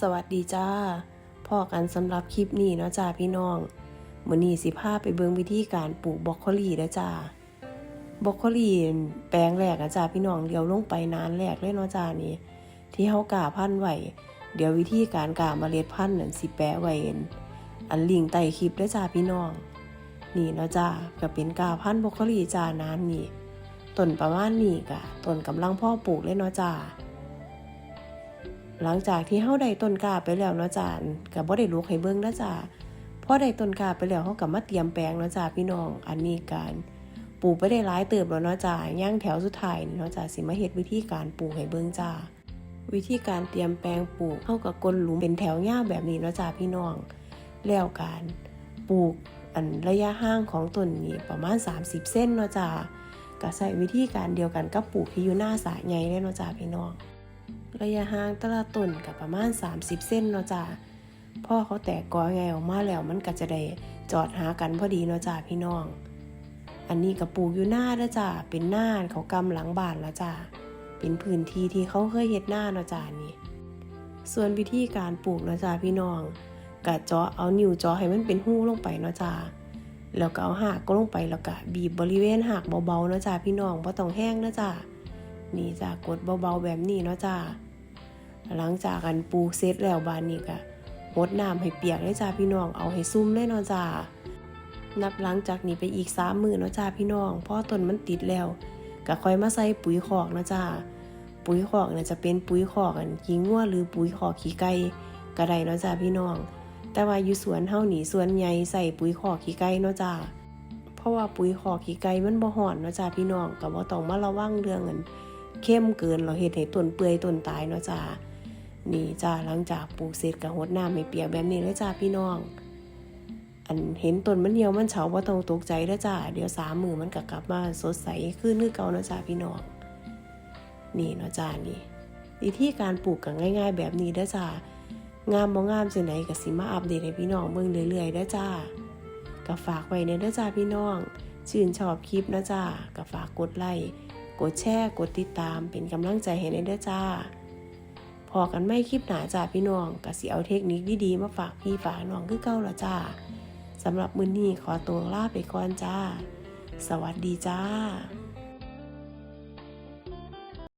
สวัสดีจ้าพ่อกันสำหรับคลิปนี้เนาะจ้าพี่น้องมื้อนี้สิพาไปเบิ่งวิธีการปลูกบรอกโคลีเด้อจ้าบรอกโคลีแปลงแรกอะจ้าพี่น้องเลี้ยวลงไปนานแรกเลยเนาะจ้านี่ที่เฮากาพันธุ์ไว้เดี๋ยววิธีการกาเมล็ดพันธุ์นั่นสิแปะไว้อันลิงก์ใต้คลิปเด้อจ้าพี่น้อง นี่เนาะจ้าก็เป็นกาพันธุ์บรอกโคลีจ้านานนี่ต้นประมาณนี้กะต้นกำลังพ่อปลูกเลยเนาะจ้า หลังจากที่เฮาได้ต้นกาไปแล้วเนาะจ้าก็บ่ได้ลูกให้เบิ่งนะจ้าพอได้ต้นกาไปแล้วเฮาก็มาเตรียมแปลงเนาะจ้าพี่น้อง อันนี้การปลูกไปได้หลายเติบแล้วเนาะจ้าย่างแถวสุดท้ายนี่เนาะจ้าสิมาเฮ็ดวิธีการปลูกให้เบิ่งจ้าวิธีการเตรียมแปลงปลูกเฮาก็กลหลุมเป็นแถวยาแบบนี้เนาะจ้าพี่น้อง แล้วการปลูกอันระยะห่างของต้นนี้ประมาณ 30 เส้นเนาะจ้าก็ใช้วิธีการเดียวกันกับปลูกที่อยู่หน้าสระใหญ่เลยเนาะจ้าพี่น้อง ระยะห่างแต่ละต้นกับประมาณ 30 เส้นเนาะจ้าพ่อเขาแตกกอไงออกมาแล้วมันก็จะได้จอดหากันพอดีเนาะจ้าพี่น้อง อันนี้กับปลูกอยู่หน้าเด้อจ้าเป็นหน้าเขากำหลังบ้านแล้วจ้าเป็นพื้นที่ที่เขาเคยเฮ็ดหน้าเนาะจ้านี่ ส่วนวิธีการปลูกเนาะจ้าพี่น้องกะเจาะเอานิ้วเจาะให้มันเป็นหู้ลงไปเนาะจ้าแล้วก็เอาหากก็ลงไปแล้วก็บีบบริเวณหากเบาๆเนาะจ้าพี่น้องบ่ต้องแห้งเนาะจ้า นี่จ้ากดเบาๆแบบนี้เนาะจ้าหลังจากกันปูเสร็จแล้วบานนี้ก็รดน้ำให้เปียกเลยจ้าพี่น้องเอาให้ซุ่มเลยเนาะจ้านับหลังจากนี้ไปอีกสามมือเนาะจ้าพี่น้องพราะต้นมันติดแล้วก็ค่อยมาใส่ปุ๋ยคอกเนาะจ้าปุ๋ยคอกเนี่ยจะเป็นปุ๋ยคอกกันขี้งัวหรือปุ๋ยคอกขี้ไก่ก็ได้เนาะจ้าพี่น้อง แต่ว่าอยู่สวนเฮาหนีสวนใหญ่ใส่ปุ๋ยคอกขี้ไก่เนาะจ้าเพราะว่าปุ๋ยคอกขี้ไก่มันบ่ฮ้อนเนาะจ้าพี่น้องก็บ่ต้องมาระวังเรื่องเงิน เข้มเกินเราเห็ดให้ต้นเปื่อยต้นตายเนาะจ้านี่จ้าหลังจากปลูกเสร็จก็หดน้ำให้เปียกแบบนี้เลยจ้าพี่น้อง อันเห็นต้นมันเหี่ยวมันเฉาว่าต้องตกใจเด้อจ้าเดี๋ยวสามมือมันก็กลับมาสดใสขึ้นคือเก่าเนาะจ้าพี่น้อง นี่เนาะจ้านี่วิธีการปลูกก็ง่าย ๆ แบบนี้เด้อจ้างามบ่งามจังไหนก็สิมาอัปเดตให้พี่น้องเบิ่งเรื่อยๆเด้อจ้าก็ฝากไว้ในเด้อจ้าพี่น้องชื่นชอบคลิปนะจ้าก็ฝากกดไลค์ กดแชร์กดติดตามเป็นกำลังใจให้ในเด้อจ้า พอกันไม่คลิปหนาจ้าพี่น้องกะสิเอาเทคนิคดีๆมาฝากพี่ฝากน้องคือเก่าละจ้าสำหรับมื้อนี้ขอตัวลาไปก่อนจ้า สวัสดีจ้า